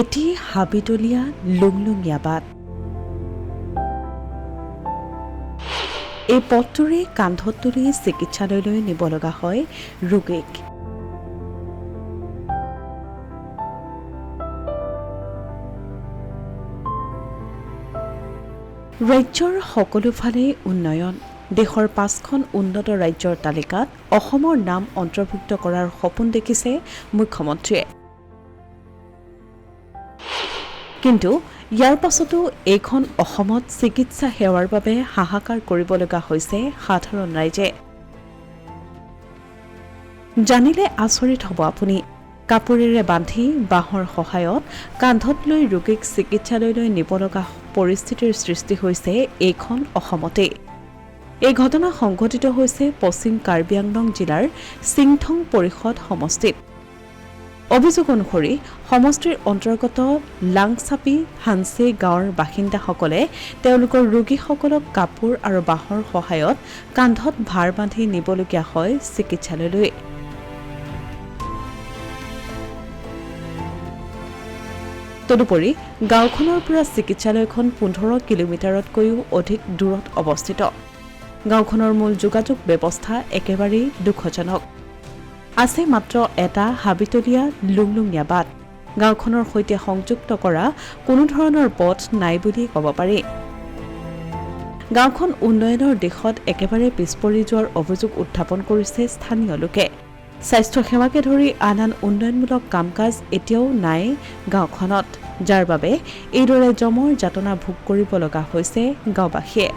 এটি হাবিতলীয়া লুংলুঙীয়া বাট। এই পথটোৰে কান্ধত তুলি চিকিৎসালয়লৈ নিব লগা হয় ৰোগীক। ৰাজ্যৰ সকলোফালে উন্নয়ন। দেশৰ পাঁচখন উন্নত ৰাজ্যৰ তালিকাত অসমৰ নাম অন্তৰ্ভুক্ত কৰাৰ সপোন দেখিছে মুখ্যমন্ত্ৰীয়ে। কিন্তু ইয়াৰ পাছতো এইখন অসমত চিকিৎসা সেৱাৰ বাবে হাহাকাৰ কৰিব লগা হৈছে সাধাৰণ ৰাইজে। জানিলে আচৰিত হ'ব আপুনি কাপোৰেৰে বান্ধি বাঁহৰ সহায়ত কান্ধত লৈ ৰোগীক চিকিৎসালয়লৈ নিব লগা পৰিস্থিতিৰ সৃষ্টি হৈছে এইখন অসমতেই এই ঘটনা সংঘটিত হৈছে পশ্চিম কাৰ্বি আংলং জিলাৰ চিংথং পৰিষদ সমষ্টিত। অভিযোগ অনুসৰি সমষ্টিৰ অন্তৰ্গত লাংচাপি হানচে গাঁৱৰ বাসিন্দাসকলে তেওঁলোকৰ ৰোগীসকলক কাপোৰ আৰু বাঁহৰ সহায়ত কান্ধত ভাৰ বান্ধি নিবলগীয়া হয় চিকিৎসালয়লৈ। তদুপৰি গাঁওখনৰ পৰা চিকিৎসালয়খন পোন্ধৰ কিলোমিটাৰতকৈও অধিক দূৰত অৱস্থিত। গাঁওখনৰ মূল যোগাযোগ ব্যৱস্থা একেবাৰেই দুখজনক। আছে মাত্ৰ এটা হাবিতলীয়া লুংলুঙীয়া বাট। গাঁওখনৰ সৈতে সংযুক্ত কৰা কোনো ধৰণৰ পথ নাই বুলি ক'ব পাৰি। গাঁওখন উন্নয়নৰ দিশত একেবাৰে পিছ পৰি যোৱাৰ অভিযোগ উত্থাপন কৰিছে স্থানীয় লোকে। স্বাস্থ্যসেৱাকে ধৰি আন আন উন্নয়নমূলক কাম কাজ এতিয়াও নাই গাঁওখনত। যাৰ বাবে এইদৰে জমৰ যাতনা ভোগ কৰিব লগা হৈছে গাঁওবাসীয়ে।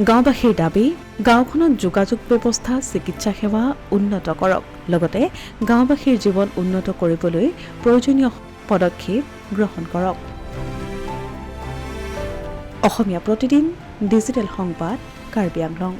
গাঁওবাসীৰ দাবী গাঁওখনত যোগাযোগ ব্যৱস্থা চিকিৎসা সেৱা উন্নত কৰক। লগতে গাঁওবাসীৰ জীৱন উন্নত কৰিবলৈ প্ৰয়োজনীয় পদক্ষেপ গ্ৰহণ কৰক। অসমীয়া প্ৰতিদিন ডিজিটেল সংবাদ কাৰ্বি আংলং।